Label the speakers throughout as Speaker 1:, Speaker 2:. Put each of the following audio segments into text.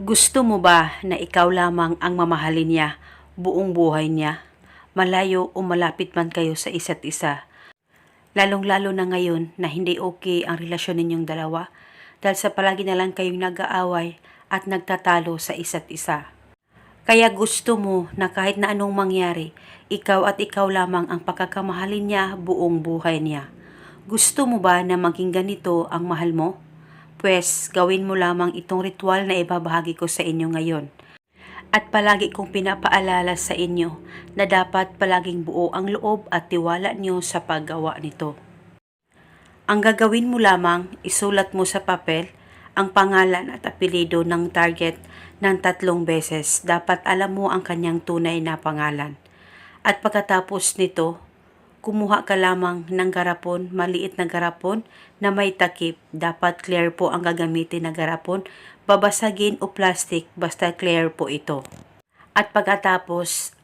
Speaker 1: Gusto mo ba na ikaw lamang ang mamahalin niya buong buhay niya? Malayo o malapit man kayo sa isa't isa. Lalong-lalo na ngayon na hindi okay ang relasyon ninyong dalawa dahil sa palagi na lang kayong nag-aaway at nagtatalo sa isa't isa. Kaya gusto mo na kahit na anong mangyari, ikaw at ikaw lamang ang pagkakamahalin niya buong buhay niya. Gusto mo ba na maging ganito ang mahal mo? Pwes, gawin mo lamang itong ritual na ibabahagi ko sa inyo ngayon. At palagi kong pinapaalala sa inyo na dapat palaging buo ang loob at tiwala niyo sa paggawa nito. Ang gagawin mo lamang, isulat mo sa papel ang pangalan at apelido ng target ng tatlong beses. Dapat alam mo ang kanyang tunay na pangalan. At pagkatapos nito, kumuha ka lamang ng garapon, maliit na garapon na may takip. Dapat clear po ang gagamitin na garapon, babasagin o plastic basta clear po ito. At pagkatapos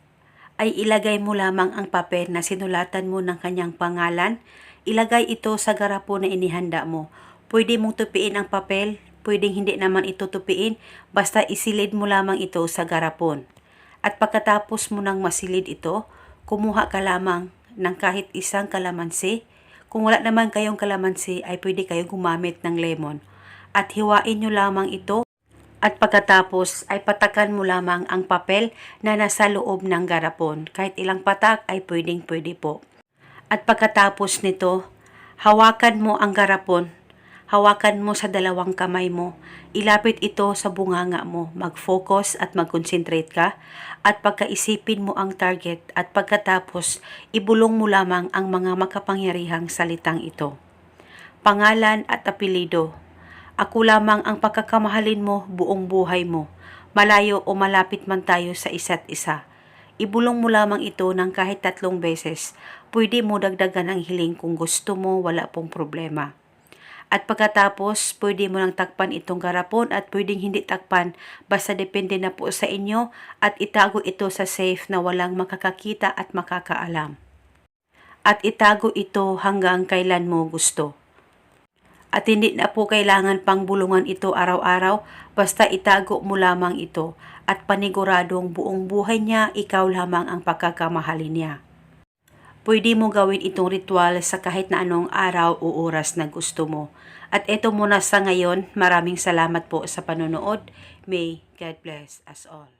Speaker 1: ay ilagay mo lamang ang papel na sinulatan mo ng kanyang pangalan. Ilagay ito sa garapon na inihanda mo. Pwede mong tupiin ang papel, pwedeng hindi naman ito tupiin, basta isilid mo lamang ito sa garapon. At pagkatapos mo nang masilid ito, kumuha ka lamang ng kahit isang kalamansi. Kung wala naman kayong kalamansi, ay pwede kayong gumamit ng lemon. At hiwain nyo lamang ito. At pagkatapos ay patakan mo lamang ang papel na nasa loob ng garapon. Kahit ilang patak ay pwedeng pwede po. At pagkatapos nito, hawakan mo ang garapon. Hawakan mo sa dalawang kamay mo. Ilapit ito sa bunganga mo. Mag-focus at mag-concentrate ka. At pagkaisipin mo ang target at pagkatapos, ibulong mo lamang ang mga makapangyarihang salitang ito. Pangalan at apelido. Ako lamang ang pagkakamahalin mo buong buhay mo. Malayo o malapit man tayo sa isa't isa. Ibulong mo lamang ito ng kahit tatlong beses. Pwede mo dagdagan ang hiling kung gusto mo, wala pong problema. At pagkatapos, pwede mo nang takpan itong garapon at pwedeng hindi takpan basta depende na po sa inyo at itago ito sa safe na walang makakakita at makakaalam. At itago ito hanggang kailan mo gusto. At hindi na po kailangan pang bulungan ito araw-araw, basta itago mo lamang ito at paniguradong buong buhay niya ikaw lamang ang pagkakamahalin niya. Pwede mo gawin itong ritual sa kahit na anong araw o oras na gusto mo. At ito muna sa ngayon, maraming salamat po sa panonood. May God bless us all.